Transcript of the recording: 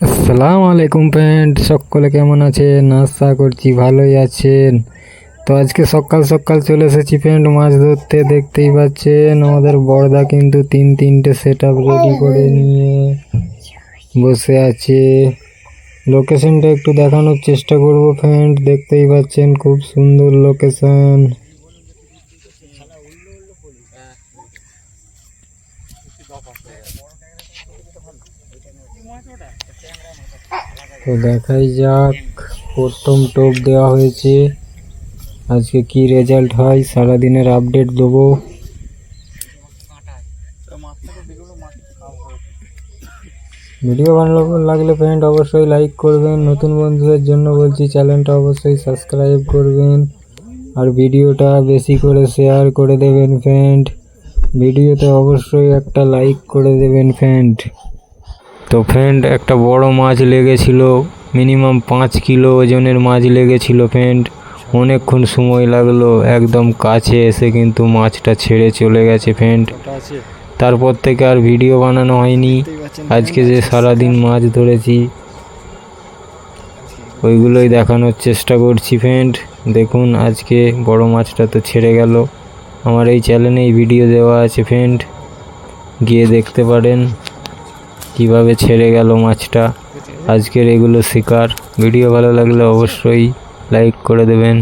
আসসালামু আলাইকুম ফ্রেন্ড সকলে কেমন আছেন? আশা করছি ভালোই আছেন। তো আজকে সকাল সকাল চলে এসেছি ফ্রেন্ড মাছ ধরতে দেখতেই পাচ্ছেন, আমাদের বড়দা কিন্তু তিন তিনটে সেট রেডি করে নিয়ে বসে আছে। লোকেশনটা একটু দেখানোর চেষ্টা করব ফ্রেন্ড দেখতেই পাচ্ছেন খুব সুন্দর লোকেশন তো দেখাই যাক, প্রথম টোপ দেওয়া হয়েছে। আজকে কি রেজাল্ট হয়, সারাদিনের আপডেট দেবো। ভিডিও ভালো লাগলে ফ্রেন্ড অবশ্যই লাইক করবেন। নতুন বন্ধুদের জন্য বলছি চ্যানেলটা অবশ্যই সাবস্ক্রাইব করবেন। আর ভিডিওটা বেশি করে শেয়ার করে দেবেন ফ্রেন্ড ভিডিওতে অবশ্যই একটা লাইক করে দেবেন ফ্রেন্ড তো ফ্রেন্ড একটা বড় মাছ লেগেছিল মিনিমাম পাঁচ কিলো ওজনের মাছ লেগেছিল ফ্রেন্ড অনেকক্ষণ সময় লাগল, একদম কাছে এসে কিন্তু মাছটা ছেড়ে চলে গেছে ফ্রেন্ড তারপর থেকে আর ভিডিও বানানো হয়নি। আজকে যে সারাদিন মাছ ধরেছি, ওইগুলোই দেখানোর চেষ্টা করছি ফ্রেন্ড দেখুন, আজকে বড় মাছটা তো ছেড়ে গেল। আমার এই চ্যানেলেই ভিডিও দেওয়া আছে ফ্রেন্ড গিয়ে দেখতে পারেন কীভাবে ছেড়ে গেল মাছটা। আজকের এগুলো শিকার। ভিডিও ভালো লাগলে অবশ্যই লাইক করে দেবেন।